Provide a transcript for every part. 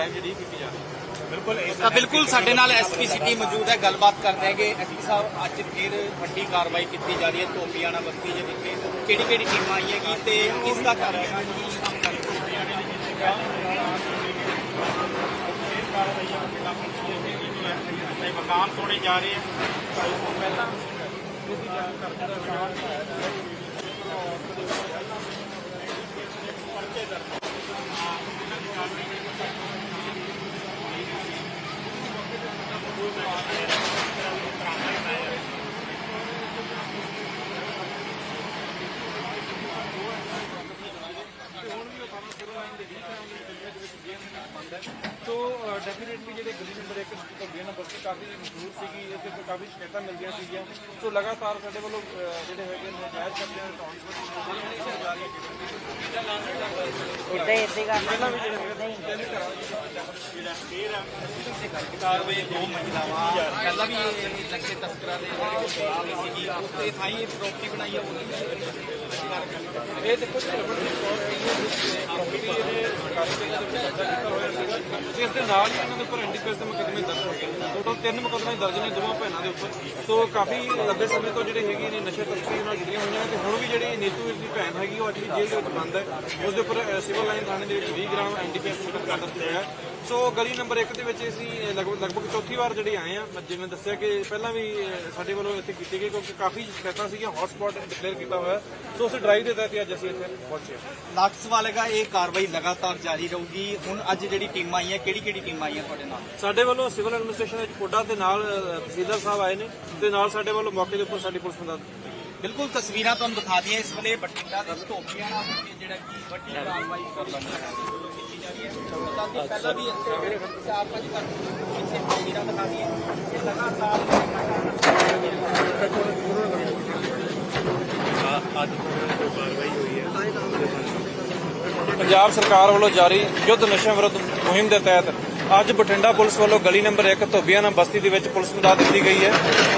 ਰਹੀ ਹੈ ਬਿਲਕੁਲ ਇਸ ਤਾਂ ਬਿਲਕੁਲ ਸਾਡੇ ਨਾਲ ਐਸਪੀ ਸਿਟੀ ਮੌਜੂਦ ਹੈ ਗੱਲਬਾਤ ਕਰਦੇ ਹੈਗੇ। ਐਸਪੀ ਸਾਹਿਬ ਅੱਜ ਫਿਰ ਵੱਡੀ ਕਾਰਵਾਈ ਕੀਤੀ ਜਾ ਰਹੀ ਹੈ ਧੋਬੀਆਣਾ ਬਸਤੀ ਦੇ ਵਿੱਚ। ਕਿਹੜੀ ਕਿਹੜੀ ਟੀਮਾਂ ਆਈਆਂ ਕੀ ਤੇ ਕਿਸ ਦਾ ਹੈਗਾ? ਜੀ ਤੇ ਮਕਾਨ ਤੋੜੇ ਜਾ ਰਹੇ ਤੋ ਡੈਫੀਨਿਟਲੀ ਜਿਹੜੇ ਗਲੀ ਨੰਬਰ 1 ਤੋਂ ਬੀ ਨੰਬਰ ਤੇ ਕਾਫੀ ਮਸ਼ਹੂਰ ਸੀਗੀ ਇਹਦੇ ਤੇ ਕਾਫੀ ਸ਼ਿਕਾਇਤਾਂ ਮਿਲਦੀਆਂ ਸੀਗੀਆਂ। ਸੋ ਲਗਾਤਾਰ ਸਾਡੇ ਵੱਲੋਂ ਅਹ, ਜਿਹੜੇ ਹੈਗੇ ਨੇ ਜਾਇਜ਼ ਕਬਜ਼ਿਆਂ ਦੇ ਟਾਉਣ ਇੱਦਾਂ ਹੀ ਇੱਦਾਂ ਹੀ ਕਰ ਕਾਰਵਾਈ ਦੋ ਮਹਿਲਾਵਾਂ ਪਹਿਲਾਂ ਵੀ ਇਹ ਨਸ਼ੇ ਤਸਕਰਾਂ ਦੇ ਜਿਹੜੇ ਸੀਗੀ ਉਸ ਤੇ ਥਾਈ ਇਹ ਪ੍ਰਾਪਰਟੀ ਬਣਾਈ ਆ ਉਹ ਇਹ ਦੇਖੋ ਜੀ ਰਬੜ ਦੀ ਸਟੋਰ ਹੈ ਪ੍ਰੋਪਰਟੀ ਇਹਦੇ ਸਰਕਾਰੀ ਦੇ ਵਿੱਚ ਕਬਜ਼ਾ ਕੀਤਾ ਹੋਇਆ ਸੀਗਾ। ਇਸ ਦੇ ਨਾਲ ਹੀ ਇਹਨਾਂ ਦੇ ਉੱਪਰ ਐਂਟੀਪੈਸ ਦੇ ਮੁਕੱਦਮੇ ਦਰਜ ਹੋ ਗਏ ਟੋਟਲ ਤਿੰਨ ਮੁਕੱਦਮੇ ਦਰਜ ਨੇ ਦੋਵਾਂ ਭੈਣਾਂ ਦੇ ਉੱਪਰ। ਸੋ ਕਾਫੀ ਲੰਬੇ ਸਮੇਂ ਤੋਂ ਜਿਹੜੇ ਹੈਗੇ ਨੇ ਨਸ਼ੇ ਤਸਕਰੀ ਨਾਲ ਜੁੜੀਆਂ ਹੋਈਆਂ ਨੇ ਤੇ ਹੁਣ ਵੀ ਜਿਹੜੀ ਨੀਤੂ ਦੀ ਭੈਣ ਹੈਗੀ, ਉਹ ਅੱਜ ਵੀ ਜੇਲ੍ਹ ਦੇ ਵਿੱਚ ਬੰਦ ਹੈ। ਉਸ ਦੇ ਉੱਪਰ ਸਿਵਲ ਲਾਈਨ ਥਾਣੇ ਦੇ ਵਿੱਚ 20 ਗ੍ਰਾਮ ਐਂਟੀਪੈਸ ਮੁਕੱਦਮਾ ਦਰਜ ਹੋਇਆ ਸੋ ਗਲੀ ਨੰਬਰ 1 ਦੇ ਵਿੱਚ ਅਸੀਂ ਲਗਭਗ ਲਗਭਗ ਚੌਥੀ ਵਾਰ ਜਿਹੜੇ ਆਏ ਆ ਮੈਂ ਜਿਵੇਂ ਦੱਸਿਆ ਕਿ ਪਹਿਲਾਂ ਵੀ ਸਾਡੇ ਵੱਲੋਂ ਇੱਥੇ ਕੀਤੀ ਗਈ ਕਿਉਂਕਿ ਕਾਫੀ ਸ਼ਿਕਾਇਤਾਂ ਸੀਗੀਆਂ ਹੌਟਸਪੌਟ ਡਿਕਲੇਅਰ ਕੀਤਾ ਹੋਇਆ। ਸੋ ਉਸ ਡਰਾਈਵ ਦੇ ਤਹਿਤ ਹੀ ਅੱਜ ਅਸੀਂ ਇੱਥੇ ਪਹੁੰਚੇ ਹਾਂ। ਲਾਕਸ ਵਾਲੇਗਾ ਇਹ ਕਾਰਵਾਈ ਲਗਾਤਾਰ ਜਾਰੀ ਰਹੂਗੀ। ਹੁਣ ਅੱਜ ਜਿਹੜੀ ਟੀਮਾਂ ਆਈਆਂ ਕਿਹੜੀ ਕਿਹੜੀ ਟੀਮਾਂ ਆਈਆਂ ਤੁਹਾਡੇ ਨਾਲ? ਸਾਡੇ ਵੱਲੋਂ ਸਿਵਲ ਐਡਮਿਨਿਸਟ੍ਰੇਸ਼ਨ ਵਿੱਚ ਕੋਡਾ ਦੇ ਨਾਲ ਤਹਿਸੀਲਦਾਰ ਸਾਹਿਬ ਆਏ ਨੇ ਤੇ ਨਾਲ ਸਾਡੇ ਵੱਲੋਂ ਮੌਕੇ ਦੇ ਉੱਪਰ ਸਾਡੀ ਪੁਲਿਸ ਮਦਦ ਬਿਲਕੁਲ ਤਸਵੀਰਾਂ ਤੁਹਾਨੂੰ ਦਿਖਾ ਦਈਏ ਇਸ ਵੇਲੇ ਬਠਿੰਡਾ ਦੇ ਧੋਬੀਆਣਾ ਵਿਖੇ ਜਿਹੜਾ ਕਿ ਵੱਡੀ ਕਾਰਵਾਈ ਕਰ ਹੈ। ਕਿ ਪਹਿਲਾਂ ਵੀ ਇੱਥੇ ਚਾਰ ਪੰਜ ਘਰ ਪਿੱਛੇ ਦਿਖਾ ਦਈਏ ਇਹ ਲਗਾਤਾਰ ਪੰਜਾਬ ਸਰਕਾਰ ਵੱਲੋਂ ਜਾਰੀ ਯੁੱਧ ਨਸ਼ਿਆਂ ਵਿਰੁੱਧ ਮੁਹਿੰਮ ਦੇ ਤਹਿਤ ਅੱਜ ਬਠਿੰਡਾ ਪੁਲਿਸ ਵੱਲੋਂ ਗਲੀ ਨੰਬਰ 1 ਧੋਬੀਆਣਾ ਬਸਤੀ ਦੇ ਵਿੱਚ ਪੁਲਿਸ ਨੂੰ ਮਦਦ ਦਿੱਤੀ ਗਈ ਹੈ,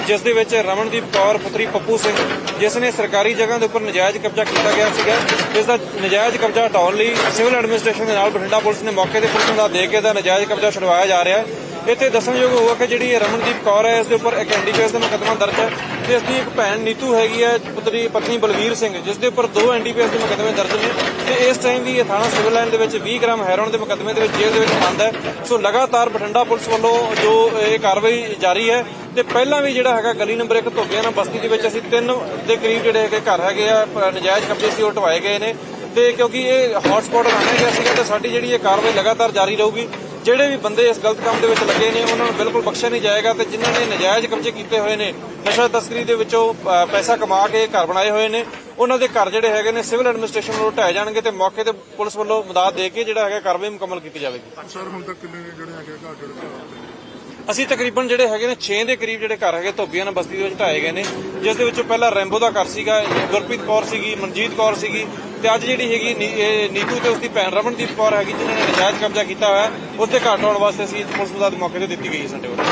ਜਿਸ ਦੇ ਵਿੱਚ ਰਮਨਦੀਪ ਕੌਰ, ਪੁੱਤਰੀ ਪੱਪੂ ਸਿੰਘ, ਜਿਸ ਨੇ ਸਰਕਾਰੀ ਜਗ੍ਹਾ ਦੇ ਉੱਪਰ ਨਜਾਇਜ਼ ਕਬਜ਼ਾ ਕੀਤਾ ਗਿਆ ਸੀਗਾ। ਇਸ ਦਾ ਨਜਾਇਜ਼ ਕਬਜ਼ਾ ਹਟਾਉਣ ਲਈ ਸਿਵਲ ਐਡਮਿਨਿਸਟ੍ਰੇਸ਼ਨ ਦੇ ਨਾਲ ਬਠਿੰਡਾ ਪੁਲਿਸ ਨੇ ਮੌਕੇ ਤੇ ਪੁਲਿਸ ਨੂੰ ਦੇ ਕੇ ਇਹਦਾ ਨਜਾਇਜ਼ ਕਬਜ਼ਾ ਛੁਡਵਾਇਆ ਜਾ ਰਿਹਾ ਹੈ। ਇੱਥੇ ਦੱਸਣਯੋਗ ਹੋਊਗਾ ਕਿ ਜਿਹੜੀ ਰਮਨਦੀਪ ਕੌਰ ਹੈ, ਇਸ ਦੇ ਉੱਪਰ ਇੱਕ ਐਨਡੀਪੀਐਸ ਦਾ ਮੁਕੱਦਮਾ ਦਰਜ ਹੈ। ਤੇ ਦੀ ਇੱਕ ਭੈਣ ਨੀਤੂ ਹੈਗੀ ਹੈ ਪੁੱਤਰੀ ਪਤਨੀ ਬਲਵੀਰ ਸਿੰਘ, ਜਿਸ ਦੇ ਉੱਪਰ ਦੋ ਐਨਡੀਪੀਐਸ ਦੇ ਮੁਕੱਦਮੇ ਦਰਜ ਨੇ ਤੇ ਇਸ ਟਾਈਮ ਵੀ ਇਹ ਥਾਣਾ ਸਿਵਲ ਲਾਈਨ ਦੇ ਵਿੱਚ 20 ਗ੍ਰਾਮ ਹੈਰੋਨ ਦੇ ਮੁਕੱਦਮੇ ਦੇ ਵਿੱਚ ਜੇਲ੍ਹ ਦੇ ਵਿੱਚ ਬੰਦ ਹੈ। ਸੋ ਲਗਾਤਾਰ ਬਠਿੰਡਾ ਪੁਲਿਸ ਵੱਲੋਂ ਜੋ ਇਹ ਕਾਰਵਾਈ ਜਾਰੀ ਹੈ ਤੇ ਪਹਿਲਾਂ ਵੀ ਜਿਹੜਾ ਹੈਗਾ ਗਲੀ ਨੰਬਰ 1 ਨਾਲ ਬਸਤੀ ਦੇ ਵਿੱਚ ਅਸੀਂ ਤਿੰਨ ਦੇ ਕਰੀਬ ਜਿਹੜੇ ਹੈਗੇ ਘਰ ਹੈਗੇ ਆ ਪ- ਨਜਾਇਜ਼ ਕਬਜ਼ੇ ਸੀ, ਉਹ ਢਵਾਏ ਗਏ ਨੇ ਤੇ ਕਿਉਂਕਿ ਇਹ ਹੌਟਸਪੌਟ ਬਣਾਇਆ ਗਿਆ ਸੀਗਾ ਤੇ ਸਾਡੀ ਜਿਹੜੀ ਇਹ ਕਾਰਵਾਈ ਲਗਾਤਾਰ ਜਾਰੀ ਰਹੂਗੀ। ਜਿਹੜੇ ਵੀ ਬੰਦੇ ਇਸ ਗਲਤ ਕੰਮ ਦੇ ਵਿੱਚ ਲੱਗੇ ਨੇ, ਉਹਨਾਂ ਨੂੰ ਬਿਲਕੁਲ ਬਖਸ਼ਿਆ ਨਹੀਂ ਜਾਏਗਾ ਤੇ ਜਿਨ੍ਹਾਂ ਨੇ ਨਜਾਇਜ਼ ਕਬਜ਼ੇ ਕੀਤੇ ਹੋਏ ਨੇ, ਨਸ਼ਾ ਤਸਕਰੀ ਦੇ ਵਿੱਚੋਂ ਪੈਸਾ ਕਮਾ ਕੇ ਘਰ ਬਣਾਏ ਹੋਏ ਨੇ, ਉਹਨਾਂ ਦੇ ਘਰ ਜਿਹੜੇ ਹੈਗੇ ਨੇ, ਸਿਵਲ ਐਡਮਿਨਿਸਟ੍ਰੇਸ਼ਨ ਵੱਲੋਂ ਢਾਏ ਜਾਣਗੇ ਤੇ ਮੌਕੇ ਤੇ ਪੁਲਿਸ ਵੱਲੋਂ ਮਦਦ ਦੇ ਕੇ ਜਿਹੜਾ ਹੈਗਾ ਕਾਰਵਾਈ ਮੁਕੰਮਲ ਕੀਤੀ ਜਾਵੇਗੀ। ਸਰ, ਹੁਣ ਤੱਕ ਕਿੰਨੇ ਜਿਹੜੇ ਹੈਗੇ ਘਰ ਜਿਹੜੇ ਅਸੀਂ ਤਕਰੀਬਨ ਜਿਹੜੇ ਹੈਗੇ ਨੇ 6 ਦੇ ਕਰੀਬ ਜਿਹੜੇ ਘਰ ਹੈਗੇ ਧੋਬੀਆਂ ਨਾਲ ਬਸਤੀ ਦੇ ਵਿੱਚ ਢਾਏ ਗਏ ਨੇ ਜਿਸ ਦੇ ਵਿੱਚੋਂ ਪਹਿਲਾਂ ਰੈਂਬੋ ਦਾ ਘਰ ਸੀਗਾ ਗੁਰਪ੍ਰੀਤ ਕੌਰ ਸੀਗੀ ਮਨਜੀਤ ਕੌਰ ਸੀਗੀ ਤੇ ਅੱਜ ਜਿਹੜੀ ਹੈਗੀ ਨੀ- ਨੀਤੂ ਤੇ ਉਸਦੀ ਭੈਣ ਰਮਨਦੀਪ ਕੌਰ ਹੈਗੀ ਜਿਨ੍ਹਾਂ ਨੇ ਨਜਾਇਜ਼ ਕਬਜ਼ਾ ਕੀਤਾ ਹੋਇਆ ਹੈ, ਉਸ ਦੇ ਘਰ ਢਾਉਣ ਵਾਸਤੇ ਅਸੀਂ ਪੁਲਿਸ ਮਦਦ ਮੌਕੇ ਤੇ ਦਿੱਤੀ ਗਈ ਹੈ ਸਾਡੇ ਵੱਲੋਂ